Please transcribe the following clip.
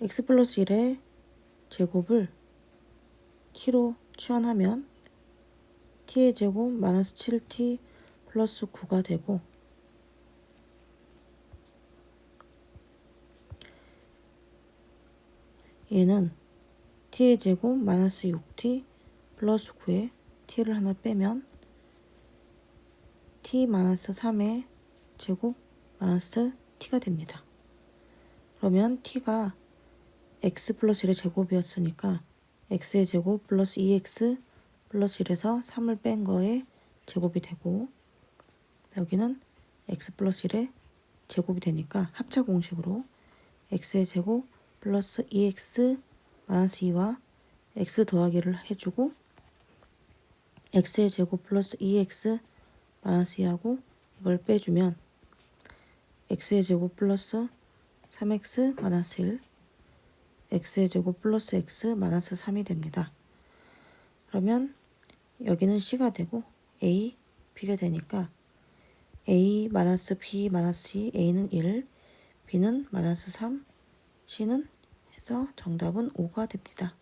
x 플러스 1의 제곱을 t로 치환하면 t의 제곱 마이너스 7t 플러스 9가 되고 얘는 t의 제곱 마이너스 6t 플러스 9에 t를 하나 빼면 t 마이너스 3의 제곱 마이너스 t가 됩니다. 그러면 t가 x 플러스 1의 제곱이었으니까 x의 제곱 플러스 2x 플러스 1에서 3을 뺀 거에 제곱이 되고 여기는 x 플러스 1의 제곱이 되니까 합차 공식으로 x의 제곱 플러스 2x 마이너스 2와 x 더하기를 해주고 x의 제곱 플러스 2x 마이너스 2하고 이걸 빼주면 x의 제곱 플러스 3x 마이너스 1 x의 제곱 플러스 x 마이너스 3이 됩니다. 그러면 여기는 c가 되고 a, b가 되니까 a 마이너스 b 마이너스 c a는 1 b는 마이너스 3 c는 해서 정답은 5가 됩니다.